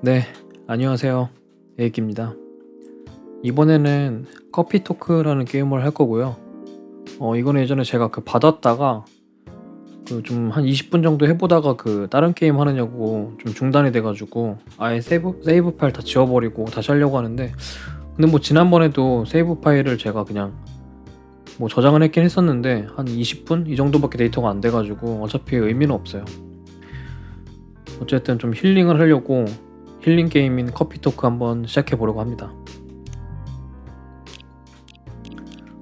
네, 안녕하세요. 에이기입니다. 이번에는 커피 토크라는 게임을 할 거고요. 어, 이거는 예전에 제가 그 받았다가 그 좀 한 20분 정도 해보다가 그 다른 게임 하느냐고 좀 중단이 돼가지고 아예 세이브, 세이브 파일 다 지워버리고 다시 하려고 하는데 근데 뭐 지난번에도 세이브 파일을 제가 그냥 뭐 저장을 했긴 했었는데 한 20분 이 정도밖에 데이터가 안 돼가지고 어차피 의미는 없어요. 어쨌든 좀 힐링을 하려고 힐링 게임인 커피 토크 한번 시작해 보려고 합니다.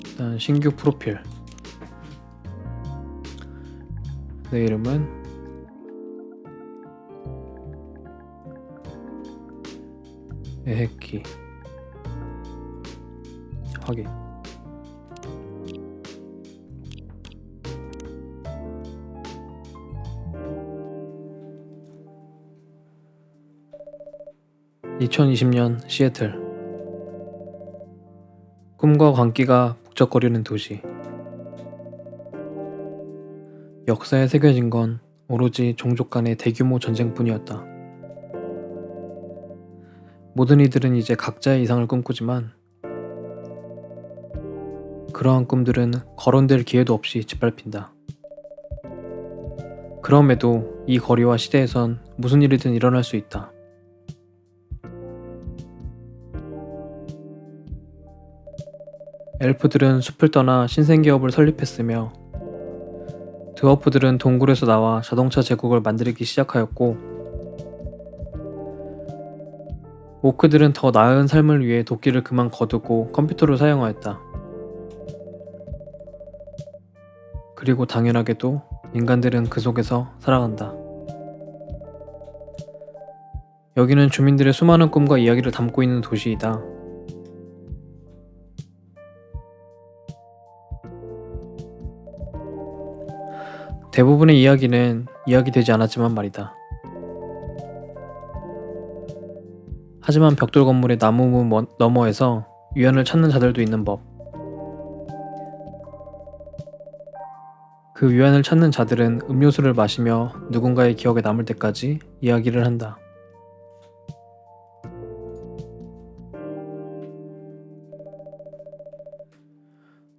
일단 신규 프로필. 내 이름은 에헤키. 확인. (2020년) 시애틀 꿈과 광기가 북적거리는 도시 역사에 새겨진 건 오로지 종족 간의 대규모 전쟁뿐이었다. 모든 이들은 이제 각자의 이상을 꿈꾸지만 그러한 꿈들은 거론될 기회도 없이 짓밟힌다. 그럼에도 이 거리와 시대에선 무슨 일이든 일어날 수 있다. 엘프들은 숲을 떠나 신생기업을 설립했으며 드워프들은 동굴에서 나와 자동차 제국을 만들기 시작하였고 오크들은 더 나은 삶을 위해 도끼를 그만 거두고 컴퓨터를 사용하였다. 그리고 당연하게도 인간들은 그 속에서 살아간다. 여기는 주민들의 수많은 꿈과 이야기를 담고 있는 도시이다. 대부분의 이야기는 이야기되지 않았지만 말이다. 하지만 벽돌 건물의 나무문 먼- 너머에서 위안을 찾는 자들도 있는 법. 그 위안을 찾는 자들은 음료수를 마시며 누군가의 기억에 남을 때까지 이야기를 한다.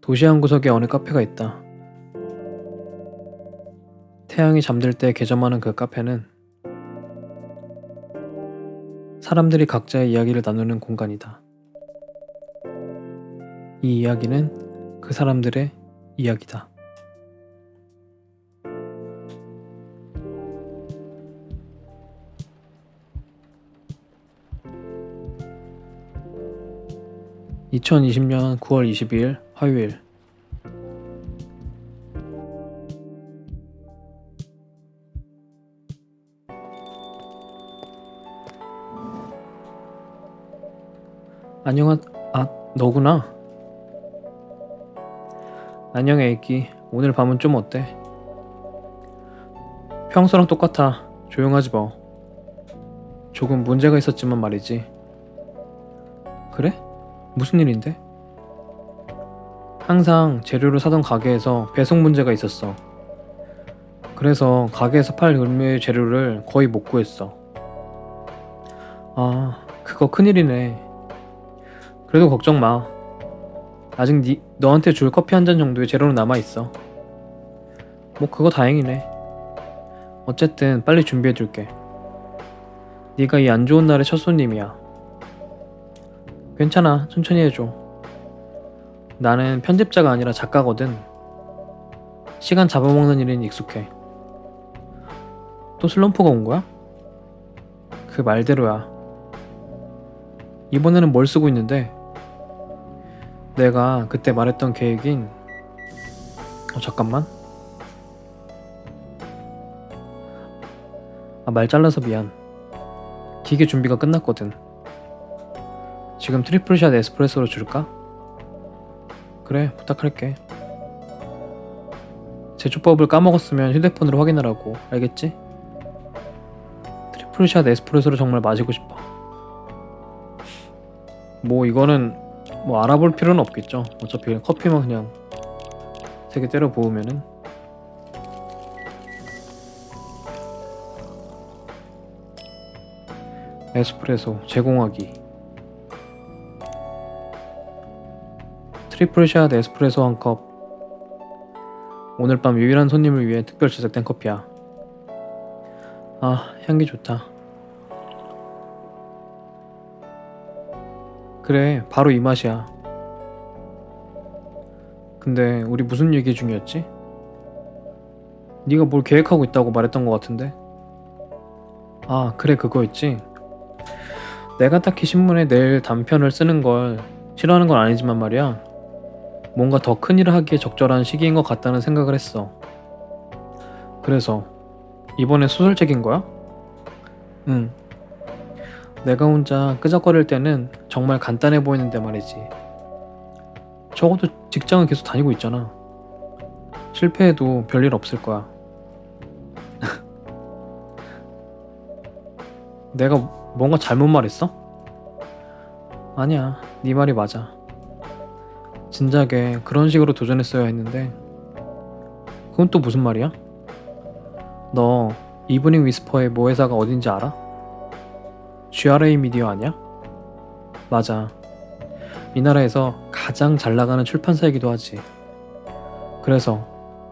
도시 한 구석에 어느 카페가 있다. 태양이 잠들 때 개점하는 그 카페는 사람들이 각자의 이야기를 나누는 공간이다. 이 이야기는 그 사람들의 이야기다. (2020년 9월 22일) 화요일 안녕하, 아, 너구나. 안녕, 애기. 오늘 밤은 좀 어때? 평소랑 똑같아. 조용하지 뭐. 조금 문제가 있었지만 말이지. 그래? 무슨 일인데? 항상 재료를 사던 가게에서 배송 문제가 있었어. 그래서 가게에서 팔 음료의 재료를 거의 못 구했어. 아, 그거 큰일이네. 그래도 걱정 마. 아직 니, 너한테 줄 커피 한 잔 정도의 재료는 남아 있어. 뭐 그거 다행이네. 어쨌든 빨리 준비해 줄게. 네가 이 안 좋은 날의 첫 손님이야. 괜찮아. 천천히 해줘. 나는 편집자가 아니라 작가거든. 시간 잡아먹는 일엔 익숙해. 또 슬럼프가 온 거야? 그 말대로야. 이번에는 뭘 쓰고 있는데? 내가 그때 말했던 계획인 어 잠깐만. 아 말 잘라서 미안. 기계 준비가 끝났거든. 지금 트리플샷 에스프레소로 줄까? 그래 부탁할게. 제조법을 까먹었으면 휴대폰으로 확인하라고. 알겠지? 트리플샷 에스프레소를 정말 마시고 싶어. 뭐 이거는 뭐 알아볼 필요는 없겠죠. 어차피 그냥 커피만 그냥 세 개 때려 부으면은. 에스프레소 제공하기. 트리플 샷 에스프레소 한 컵. 오늘 밤 유일한 손님을 위해 특별 제작된 커피야. 아 향기 좋다 그래 바로 이 맛이야. 근데 우리 무슨 얘기 중이었지? 네가 뭘 계획하고 있다고 말했던 것 같은데? 아 그래 그거였지. 내가 딱히 신문에 내일 단편을 쓰는 걸 싫어하는 건 아니지만 말이야. 뭔가 더 큰 일을 하기에 적절한 시기인 것 같다는 생각을 했어. 그래서 이번에 소설책인 거야? 응. 내가 혼자 끄적거릴 때는 정말 간단해 보이는데 말이지 적어도 직장은 계속 다니고 있잖아 실패해도 별일 없을 거야 내가 뭔가 잘못 말했어? 아니야, 네 말이 맞아. 진작에 그런 식으로 도전했어야 했는데 그건 또 무슨 말이야? 너 이브닝 위스퍼의 모 회사가 어딘지 알아? GRA 미디어 아니야? 맞아. 이 나라에서 가장 잘 나가는 출판사이기도 하지. 그래서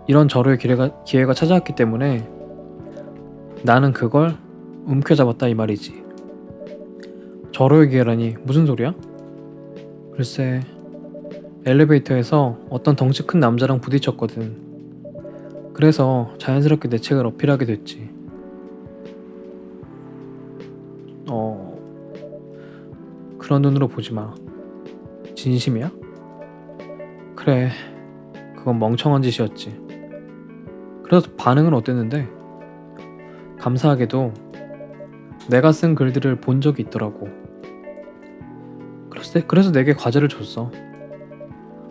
이런 저로의 기회가, 기회가 찾아왔기 때문에 나는 그걸 움켜잡았다 이 말이지. 저로의 기회라니 무슨 소리야? 글쎄 엘리베이터에서 어떤 덩치 큰 남자랑 부딪혔거든. 그래서 자연스럽게 내 책을 어필하게 됐지. 그런 눈으로 보지 마. 진심이야? 그래 그건 멍청한 짓이었지. 그래서 반응은 어땠는데? 감사하게도 내가 쓴 글들을 본 적이 있더라고. 그래서, 그래서 내게 과제를 줬어.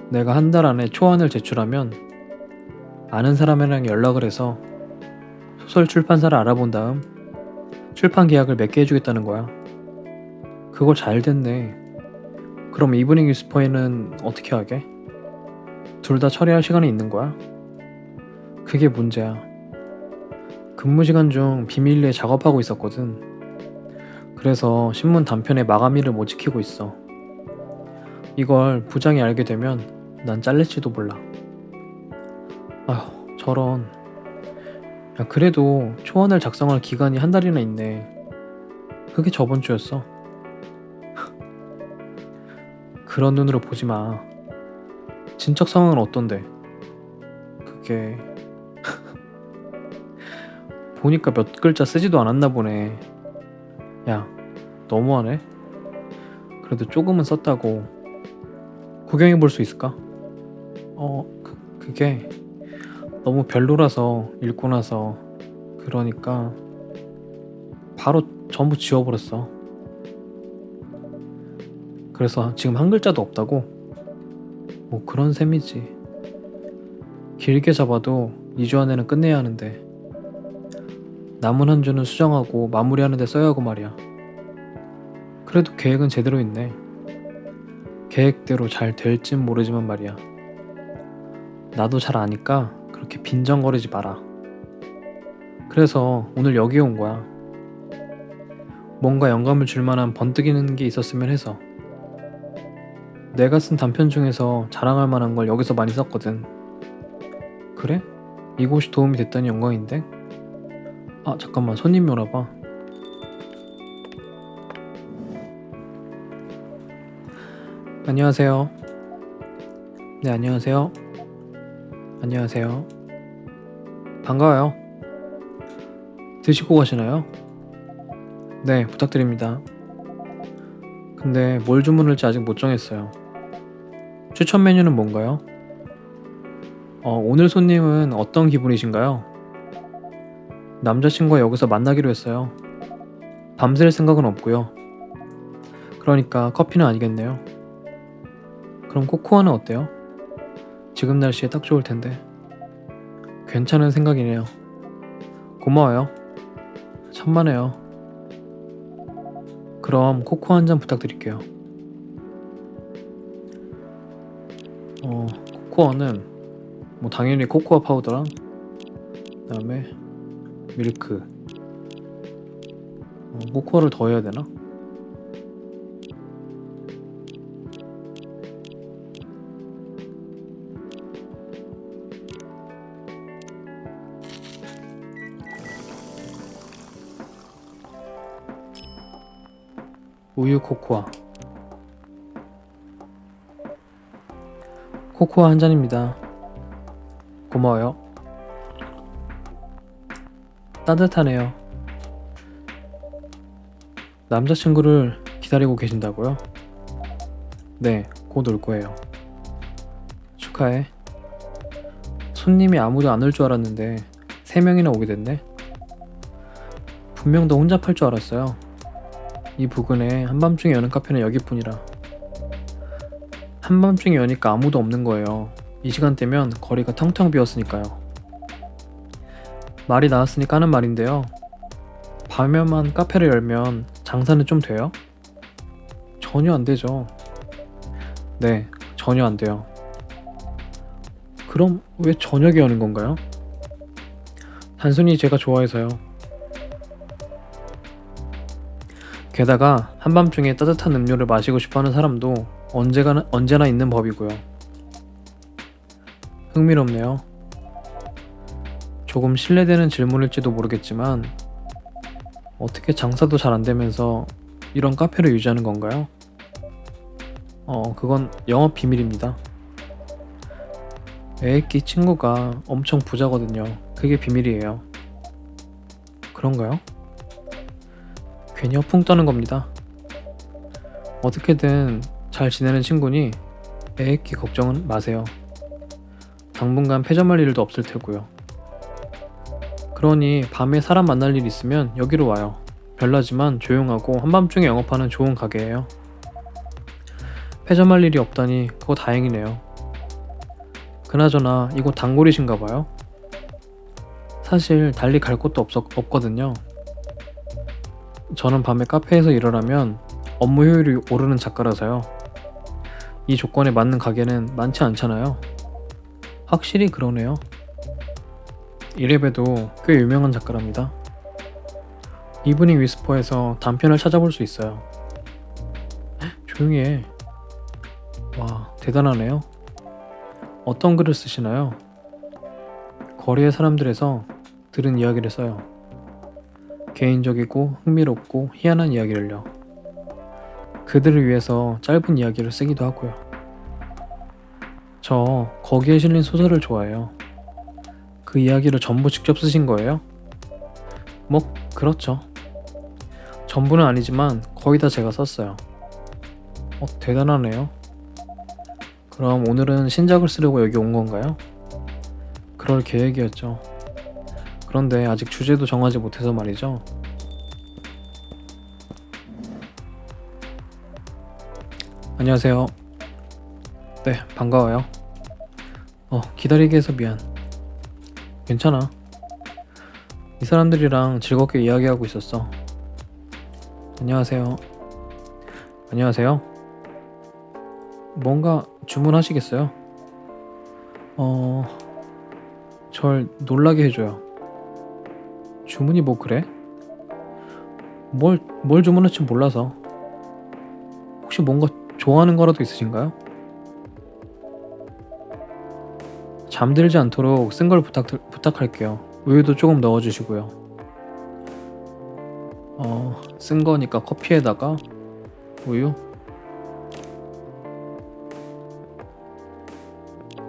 내가 한 달 안에 초안을 제출하면 아는 사람이랑 연락을 해서 소설 출판사를 알아본 다음 출판 계약을 맺게 해주겠다는 거야. 그거 잘 됐네. 그럼 이브닝 유스퍼에는 어떻게 하게? 둘 다 처리할 시간이 있는 거야? 그게 문제야. 근무 시간 중 비밀리에 작업하고 있었거든. 그래서 신문 단편의 마감일을 못 지키고 있어. 이걸 부장이 알게 되면 난 잘릴지도 몰라. 아휴, 저런. 야, 그래도 초안을 작성할 기간이 한 달이나 있네. 그게 저번 주였어. 그런 눈으로 보지 마. 진척 상황은 어떤데? 그게 보니까 몇 글자 쓰지도 않았나 보네. 야, 너무하네. 그래도 조금은 썼다고. 구경해 볼 수 있을까? 어, 그, 그게 너무 별로라서 읽고 나서 그러니까 바로 전부 지워버렸어. 그래서 지금 한 글자도 없다고? 뭐 그런 셈이지. 길게 잡아도 2주 안에는 끝내야 하는데 남은 한 주는 수정하고 마무리하는 데 써야 하고 말이야. 그래도 계획은 제대로 있네. 계획대로 잘 될진 모르지만 말이야. 나도 잘 아니까 그렇게 빈정거리지 마라. 그래서 오늘 여기 온 거야. 뭔가 영감을 줄 만한 번뜩이는 게 있었으면 해서. 내가 쓴 단편 중에서 자랑할 만한 걸 여기서 많이 썼거든. 그래? 이곳이 도움이 됐다니 영광인데? 아 잠깐만 손님이 오나 봐 안녕하세요 네 안녕하세요 안녕하세요 반가워요 드시고 가시나요? 네 부탁드립니다 근데 뭘 주문할지 아직 못 정했어요 추천 메뉴는 뭔가요? 어, 오늘 손님은 어떤 기분이신가요? 남자친구가 여기서 만나기로 했어요. 밤샐 생각은 없고요. 그러니까 커피는 아니겠네요. 그럼 코코아는 어때요? 지금 날씨에 딱 좋을 텐데. 괜찮은 생각이네요. 고마워요. 천만에요. 그럼 코코아 한 잔 부탁드릴게요. 어, 코코아는 뭐 당연히 코코아 파우더랑 그다음에 밀크 어, 뭐 코코아를 더 해야 되나? 우유 코코아 코코아 한 잔입니다. 고마워요. 따뜻하네요. 남자친구를 기다리고 계신다고요? 네, 곧 올 거예요. 축하해. 손님이 아무도 안 올 줄 알았는데 세 명이나 오게 됐네. 분명 너 혼자 팔 줄 알았어요. 이 부근에 한밤중에 여는 카페는 여기뿐이라. 한밤중에 여니까 아무도 없는 거예요. 이 시간대면 거리가 텅텅 비었으니까요. 말이 나왔으니까 하는 말인데요. 밤에만 카페를 열면 장사는 좀 돼요? 전혀 안 되죠. 네, 전혀 안 돼요. 그럼 왜 저녁에 여는 건가요? 단순히 제가 좋아해서요. 게다가 한밤중에 따뜻한 음료를 마시고 싶어 하는 사람도 언제가, 언제나 있는 법이고요. 흥미롭네요. 조금 실례되는 질문일지도 모르겠지만, 어떻게 장사도 잘 안 되면서 이런 카페를 유지하는 건가요? 어, 그건 영업 비밀입니다. 애기 친구가 엄청 부자거든요. 그게 비밀이에요. 그런가요? 괜히 허풍 떠는 겁니다. 어떻게든 잘 지내는 친구니 애기 걱정은 마세요. 당분간 폐점할 일도 없을 테고요. 그러니 밤에 사람 만날 일 있으면 여기로 와요. 별나지만 조용하고 한밤중에 영업하는 좋은 가게예요. 폐점할 일이 없다니 그거 다행이네요. 그나저나 이곳 단골이신가 봐요. 사실 달리 갈 곳도 없, 없거든요. 저는 밤에 카페에서 일을 하면 업무 효율이 오르는 작가라서요. 이 조건에 맞는 가게는 많지 않잖아요. 확실히 그러네요. 이래봬도 꽤 유명한 작가랍니다. 이브닝 위스퍼에서 단편을 찾아볼 수 있어요. 헉, 조용히 해. 와, 대단하네요. 어떤 글을 쓰시나요? 거리의 사람들에서 들은 이야기를 써요. 개인적이고 흥미롭고 희한한 이야기를요. 그들을 위해서 짧은 이야기를 쓰기도 하고요. 저 거기에 실린 소설을 좋아해요. 그 이야기를 전부 직접 쓰신 거예요? 뭐, 그렇죠. 전부는 아니지만 거의 다 제가 썼어요. 어, 대단하네요. 그럼 오늘은 신작을 쓰려고 여기 온 건가요? 그럴 계획이었죠. 그런데 아직 주제도 정하지 못해서 말이죠. 안녕하세요. 네, 반가워요. 어, 기다리게 해서 미안. 괜찮아. 이 사람들이랑 즐겁게 이야기하고 있었어. 안녕하세요. 안녕하세요. 뭔가 주문하시겠어요? 어, 절 놀라게 해줘요. 주문이 뭐 그래? 뭘, 뭘 주문할지 몰라서. 혹시 뭔가 좋아하는 거라도 있으신가요? 잠들지 않도록 쓴 걸 부탁, 부탁할게요. 우유도 조금 넣어주시고요. 어, 쓴 거니까 커피에다가 우유.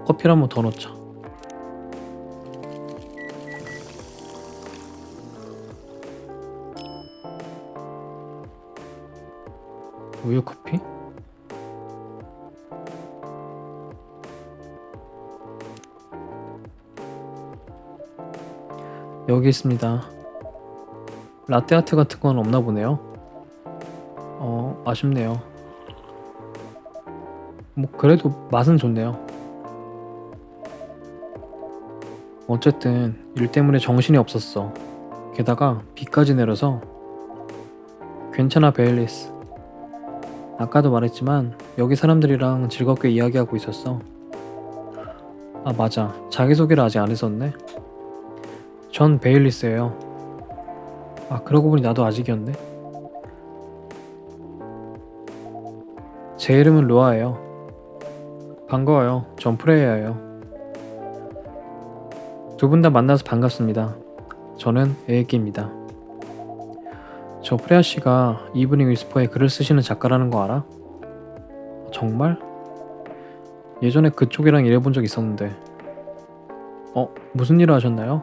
커피를 한번 더 넣자. 우유 커피? 여기 있습니다. 라떼 아트 같은 건 없나 보네요. 어, 아쉽네요. 뭐, 그래도 맛은 좋네요. 어쨌든, 일 때문에 정신이 없었어. 게다가, 비까지 내려서. 괜찮아, 베일리스. 아까도 말했지만, 여기 사람들이랑 즐겁게 이야기하고 있었어. 아, 맞아. 자기소개를 아직 안 했었네. 전 베일리스예요. 아 그러고 보니 나도 아직이었네. 제 이름은 로아예요. 반가워요. 전 프레이야예요. 두 분 다 만나서 반갑습니다. 저는 에이기입니다. 저 프레아 씨가 이브닝 위스퍼에 글을 쓰시는 작가라는 거 알아? 정말? 예전에 그쪽이랑 일해본 적 있었는데. 어, 무슨 일을 하셨나요?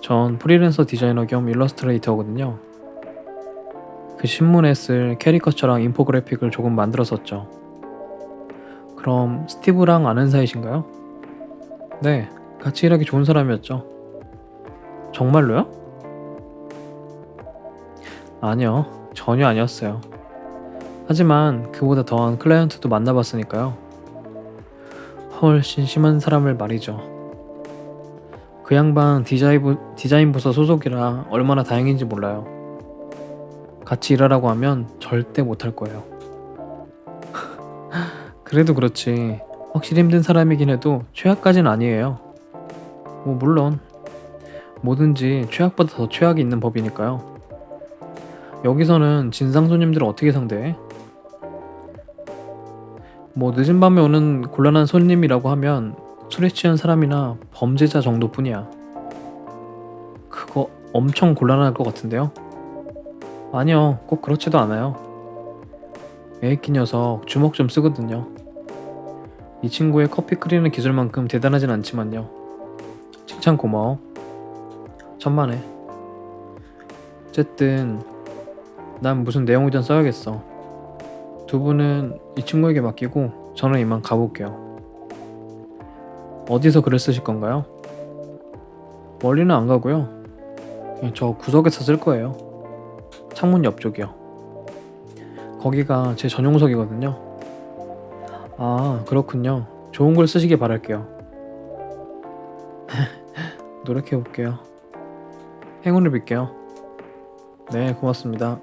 전 프리랜서 디자이너 겸 일러스트레이터거든요. 그 신문에 쓸 캐리커처랑 인포그래픽을 조금 만들었었죠. 그럼 스티브랑 아는 사이신가요? 네, 같이 일하기 좋은 사람이었죠. 정말로요? 아니요, 전혀 아니었어요. 하지만 그보다 더한 클라이언트도 만나봤으니까요. 훨씬 심한 사람을 말이죠. 그 양반 디자이브, 디자인 부서 소속이라 얼마나 다행인지 몰라요. 같이 일하라고 하면 절대 못할 거예요. 그래도 그렇지. 확실히 힘든 사람이긴 해도 최악까지는 아니에요. 뭐 물론 뭐든지 최악보다 더 최악이 있는 법이니까요. 여기서는 진상 손님들을 어떻게 상대해? 뭐 늦은 밤에 오는 곤란한 손님이라고 하면 술에 취한 사람이나 범죄자 정도뿐이야. 그거 엄청 곤란할 것 같은데요? 아니요, 꼭 그렇지도 않아요. 애기 녀석 주먹 좀 쓰거든요. 이 친구의 커피 끓이는 기술만큼 대단하진 않지만요. 칭찬 고마워. 천만에. 어쨌든 난 무슨 내용이든 써야겠어. 두 분은 이 친구에게 맡기고 저는 이만 가볼게요. 어디서 글을 쓰실 건가요? 멀리는 안 가고요. 그냥 저 구석에서 쓸 거예요. 창문 옆쪽이요. 거기가 제 전용석이거든요. 아, 그렇군요. 좋은 글 쓰시길 바랄게요. 노력해 볼게요. 행운을 빌게요. 네, 고맙습니다.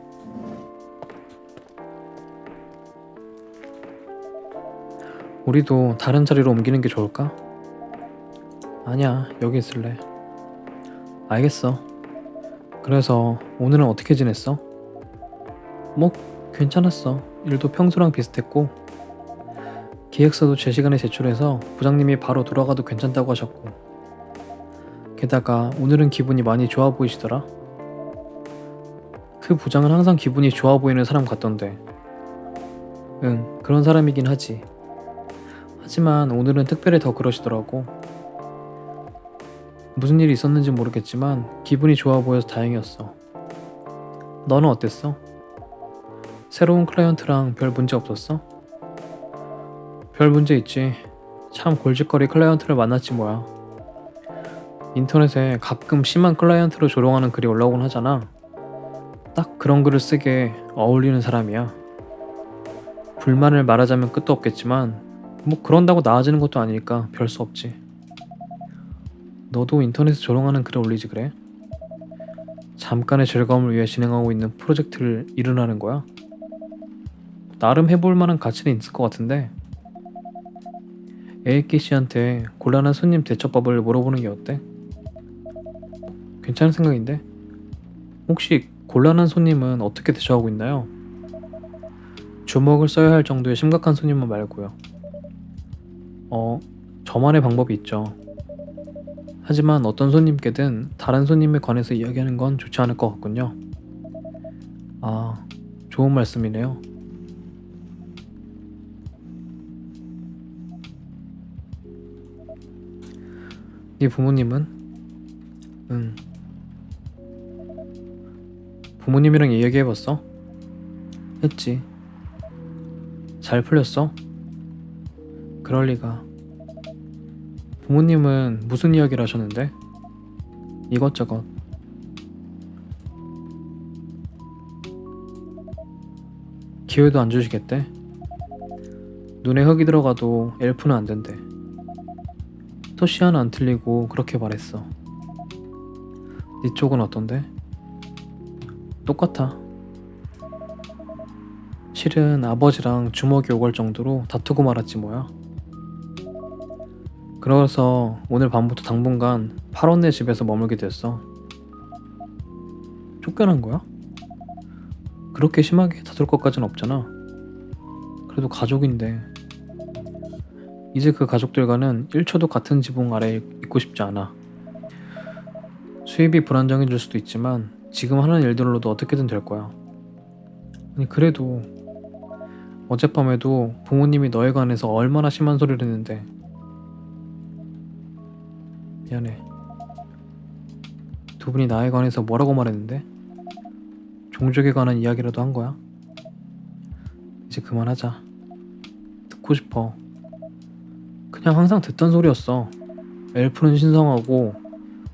우리도 다른 자리로 옮기는 게 좋을까? 아니야, 여기 있을래. 알겠어. 그래서 오늘은 어떻게 지냈어? 뭐, 괜찮았어. 일도 평소랑 비슷했고, 기획서도 제 시간에 제출해서 부장님이 바로 돌아가도 괜찮다고 하셨고, 게다가 오늘은 기분이 많이 좋아 보이시더라. 그 부장은 항상 기분이 좋아 보이는 사람 같던데. 응, 그런 사람이긴 하지. 하지만 오늘은 특별히 더 그러시더라고. 무슨 일이 있었는지 모르겠지만 기분이 좋아 보여서 다행이었어. 너는 어땠어? 새로운 클라이언트랑 별 문제 없었어? 별 문제 있지. 참 골칫거리 클라이언트를 만났지 뭐야. 인터넷에 가끔 심한 클라이언트로 조롱하는 글이 올라오곤 하잖아. 딱 그런 글을 쓰게 어울리는 사람이야. 불만을 말하자면 끝도 없겠지만 뭐 그런다고 나아지는 것도 아니니까 별 수 없지. 너도 인터넷에 조롱하는 글을 올리지 그래? 잠깐의 즐거움을 위해 진행하고 있는 프로젝트를 일어나는 거야? 나름 해볼 만한 가치는 있을 것 같은데 에이키 씨한테 곤란한 손님 대처법을 물어보는 게 어때? 괜찮은 생각인데? 혹시 곤란한 손님은 어떻게 대처하고 있나요? 주먹을 써야 할 정도의 심각한 손님만 말고요. 어, 저만의 방법이 있죠. 하지만 어떤 손님께든 다른 손님에 관해서 이야기하는 건 좋지 않을 것 같군요. 아, 좋은 말씀이네요. 네 부모님은? 응. 부모님이랑 이야기해봤어? 했지. 잘 풀렸어? 그럴 리가. 부모님은 무슨 이야기를 하셨는데? 이것저것. 기회도 안 주시겠대? 눈에 흙이 들어가도 엘프는 안 된대. 토시 하나 안 틀리고 그렇게 말했어. 네 쪽은 어떤데? 똑같아. 실은 아버지랑 주먹이 오갈 정도로 다투고 말았지 뭐야. 그래서 오늘 밤부터 당분간 파론네 집에서 머물게 됐어. 쫓겨난 거야? 그렇게 심하게 다툴 것까진 없잖아. 그래도 가족인데. 이제 그 가족들과는 1초도 같은 지붕 아래에 있고 싶지 않아. 수입이 불안정해질 수도 있지만 지금 하는 일들로도 어떻게든 될 거야. 아니 그래도 어젯밤에도 부모님이 너에 관해서 얼마나 심한 소리를 했는데 미안해. 두 분이 나에 관해서 뭐라고 말했는데? 종족에 관한 이야기라도 한 거야? 이제 그만하자. 듣고 싶어. 그냥 항상 듣던 소리였어. 엘프는 신성하고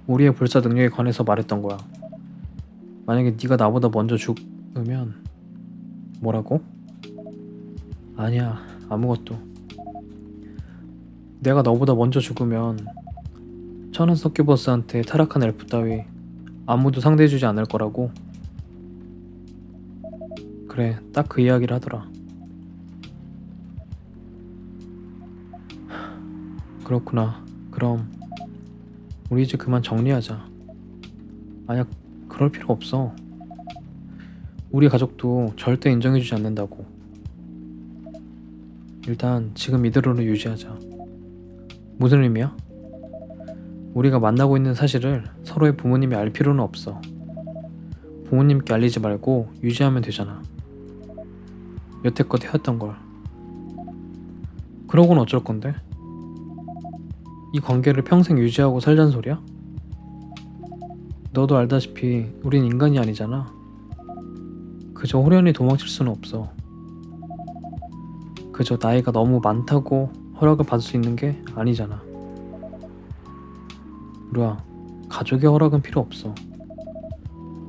우리의 불사 능력에 관해서 말했던 거야. 만약에 네가 나보다 먼저 죽으면 뭐라고? 아니야 아무것도. 내가 너보다 먼저 죽으면 천은 서큐버스한테 타락한 엘프 따위 아무도 상대해주지 않을 거라고. 그래 딱 그 이야기를 하더라. 그렇구나. 그럼 우리 이제 그만 정리하자. 아니야, 그럴 필요 없어. 우리 가족도 절대 인정해주지 않는다고. 일단 지금 이대로는 유지하자. 무슨 의미야? 우리가 만나고 있는 사실을 서로의 부모님이 알 필요는 없어. 부모님께 알리지 말고 유지하면 되잖아. 여태껏 해왔던 걸. 그러고는 어쩔 건데? 이 관계를 평생 유지하고 살자는 소리야? 너도 알다시피 우린 인간이 아니잖아. 그저 호련히 도망칠 수는 없어. 그저 나이가 너무 많다고 허락을 받을 수 있는 게 아니잖아. 루아, 가족의 허락은 필요 없어.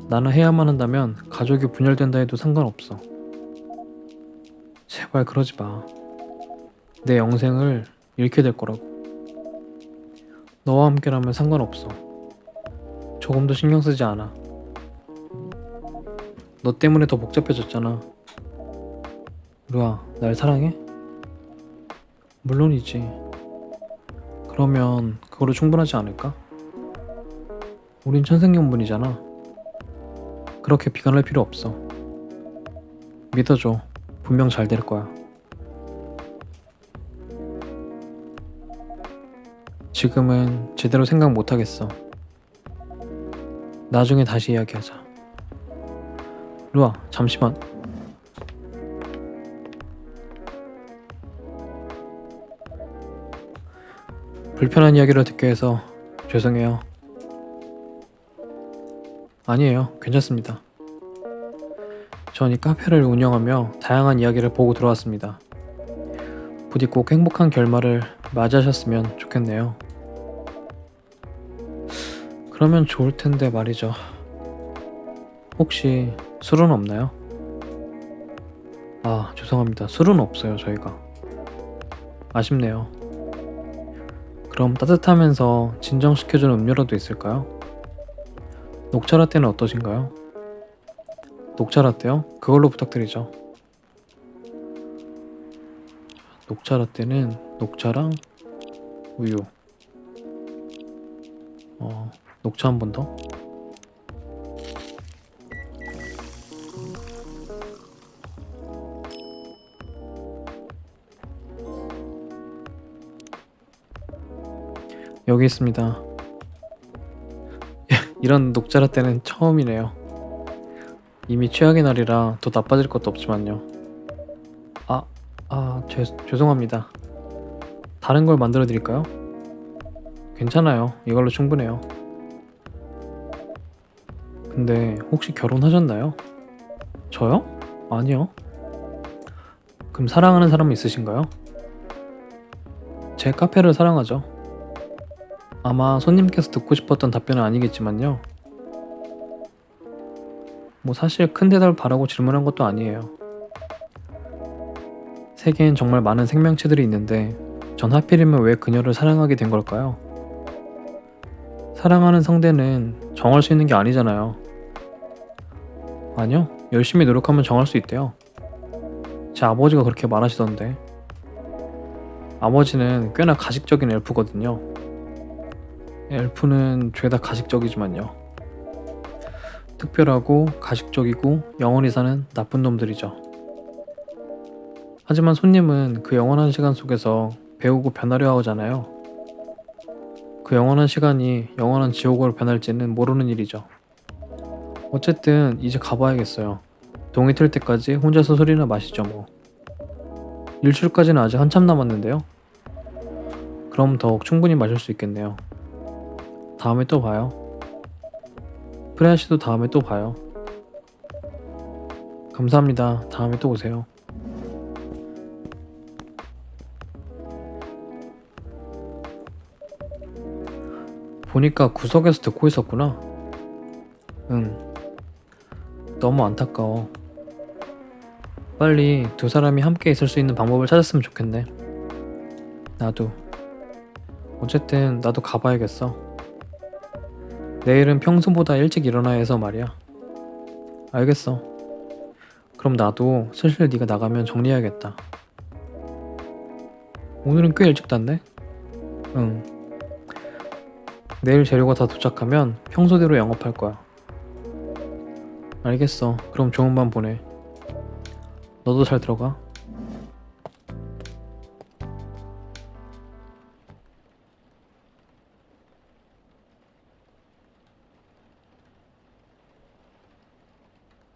나는 해야만 한다면 가족이 분열된다 해도 상관없어. 제발 그러지 마. 내 영생을 잃게 될 거라고. 너와 함께라면 상관없어. 조금도 신경 쓰지 않아. 너 때문에 더 복잡해졌잖아. 루아, 날 사랑해? 물론이지. 그러면 그거로 충분하지 않을까? 우린 천생연분이잖아. 그렇게 비관할 필요 없어. 믿어줘. 분명 잘 될 거야. 지금은 제대로 생각 못 하겠어. 나중에 다시 이야기하자. 루아, 잠시만. 불편한 이야기를 듣게 해서 죄송해요. 아니에요. 괜찮습니다. 전 이 카페를 운영하며 다양한 이야기를 보고 들어왔습니다. 부디 꼭 행복한 결말을 맞이하셨으면 좋겠네요. 그러면 좋을 텐데 말이죠. 혹시 술은 없나요? 아, 죄송합니다. 술은 없어요, 저희가. 아쉽네요. 그럼 따뜻하면서 진정시켜주는 음료라도 있을까요? 녹차 라떼는 어떠신가요? 녹차 라떼요? 그걸로 부탁드리죠. 녹차 라떼는 녹차랑 우유. 어, 녹차 한 번 더. 여기 있습니다. 이런 녹차 라떼는 처음이네요. 이미 최악의 날이라 더 나빠질 것도 없지만요. 아, 아, 죄, 죄송합니다. 다른 걸 만들어 드릴까요? 괜찮아요. 이걸로 충분해요. 근데 혹시 결혼하셨나요? 저요? 아니요. 그럼 사랑하는 사람 있으신가요? 제 카페를 사랑하죠. 아마 손님께서 듣고 싶었던 답변은 아니겠지만요. 뭐 사실 큰 대답을 바라고 질문한 것도 아니에요. 세계엔 정말 많은 생명체들이 있는데 전 하필이면 왜 그녀를 사랑하게 된 걸까요? 사랑하는 상대는 정할 수 있는 게 아니잖아요. 아니요, 열심히 노력하면 정할 수 있대요. 제 아버지가 그렇게 말하시던데. 아버지는 꽤나 가식적인 엘프거든요. 엘프는 죄다 가식적이지만요. 특별하고 가식적이고 영원히 사는 나쁜 놈들이죠. 하지만 손님은 그 영원한 시간 속에서 배우고 변하려 하잖아요. 그 영원한 시간이 영원한 지옥으로 변할지는 모르는 일이죠. 어쨌든 이제 가봐야겠어요. 동이 틀 때까지 혼자서 술이나 마시죠 뭐. 일출까지는 아직 한참 남았는데요. 그럼 더욱 충분히 마실 수 있겠네요. 다음에 또 봐요. 프레아 씨도 다음에 또 봐요. 감사합니다. 다음에 또 오세요. 보니까 구석에서 듣고 있었구나. 응. 너무 안타까워. 빨리 두 사람이 함께 있을 수 있는 방법을 찾았으면 좋겠네. 나도. 어쨌든 나도 가봐야겠어. 내일은 평소보다 일찍 일어나야 해서 말이야. 알겠어. 그럼 나도 슬슬 네가 나가면 정리해야겠다. 오늘은 꽤 일찍 잤네? 응. 내일 재료가 다 도착하면 평소대로 영업할 거야. 알겠어. 그럼 좋은 밤 보내. 너도 잘 들어가.